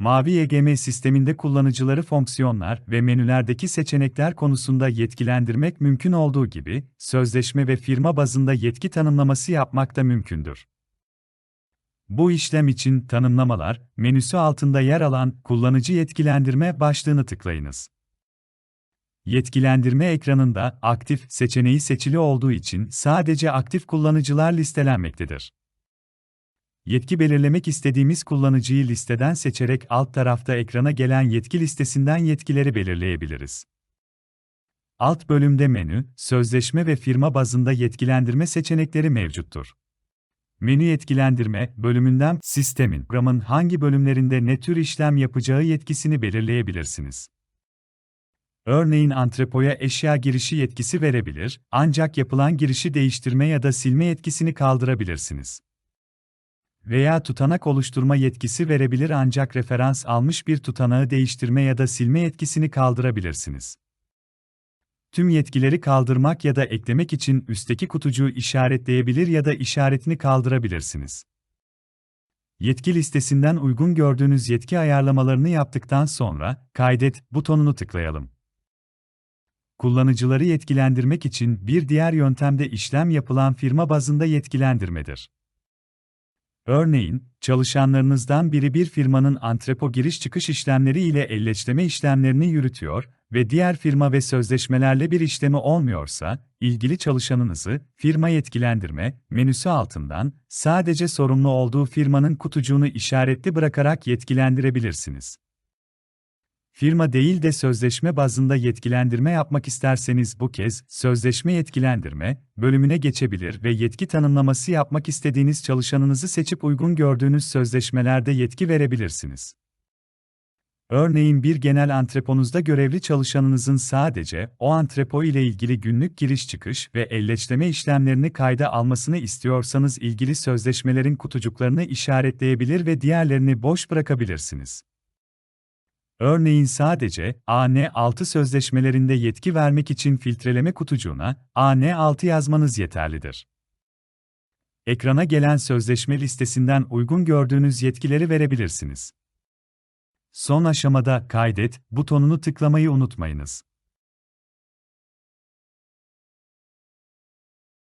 Mavi EGM sisteminde kullanıcıları fonksiyonlar ve menülerdeki seçenekler konusunda yetkilendirmek mümkün olduğu gibi, sözleşme ve firma bazında yetki tanımlaması yapmak da mümkündür. Bu işlem için tanımlamalar menüsü altında yer alan kullanıcı yetkilendirme başlığını tıklayınız. Yetkilendirme ekranında aktif seçeneği seçili olduğu için sadece aktif kullanıcılar listelenmektedir. Yetki belirlemek istediğimiz kullanıcıyı listeden seçerek alt tarafta ekrana gelen yetki listesinden yetkileri belirleyebiliriz. Alt bölümde menü, sözleşme ve firma bazında yetkilendirme seçenekleri mevcuttur. Menü yetkilendirme bölümünden sistemin, programın hangi bölümlerinde ne tür işlem yapacağı yetkisini belirleyebilirsiniz. Örneğin antrepoya eşya girişi yetkisi verebilir, ancak yapılan girişi değiştirme ya da silme yetkisini kaldırabilirsiniz. Veya tutanak oluşturma yetkisi verebilir ancak referans almış bir tutanağı değiştirme ya da silme yetkisini kaldırabilirsiniz. Tüm yetkileri kaldırmak ya da eklemek için üstteki kutucuğu işaretleyebilir ya da işaretini kaldırabilirsiniz. Yetki listesinden uygun gördüğünüz yetki ayarlamalarını yaptıktan sonra Kaydet butonunu tıklayalım. Kullanıcıları yetkilendirmek için bir diğer yöntemde işlem yapılan firma bazında yetkilendirmedir. Örneğin, çalışanlarınızdan biri bir firmanın antrepo giriş çıkış işlemleri ile elleçleme işlemlerini yürütüyor ve diğer firma ve sözleşmelerle bir işlemi olmuyorsa, ilgili çalışanınızı firma yetkilendirme menüsü altından sadece sorumlu olduğu firmanın kutucuğunu işaretli bırakarak yetkilendirebilirsiniz. Firma değil de sözleşme bazında yetkilendirme yapmak isterseniz bu kez sözleşme yetkilendirme bölümüne geçebilir ve yetki tanımlaması yapmak istediğiniz çalışanınızı seçip uygun gördüğünüz sözleşmelerde yetki verebilirsiniz. Örneğin bir genel antreponuzda görevli çalışanınızın sadece o antrepo ile ilgili günlük giriş çıkış ve elleçleme işlemlerini kayda almasını istiyorsanız ilgili sözleşmelerin kutucuklarını işaretleyebilir ve diğerlerini boş bırakabilirsiniz. Örneğin sadece AN6 sözleşmelerinde yetki vermek için filtreleme kutucuğuna AN6 yazmanız yeterlidir. Ekrana gelen sözleşme listesinden uygun gördüğünüz yetkileri verebilirsiniz. Son aşamada kaydet butonunu tıklamayı unutmayınız.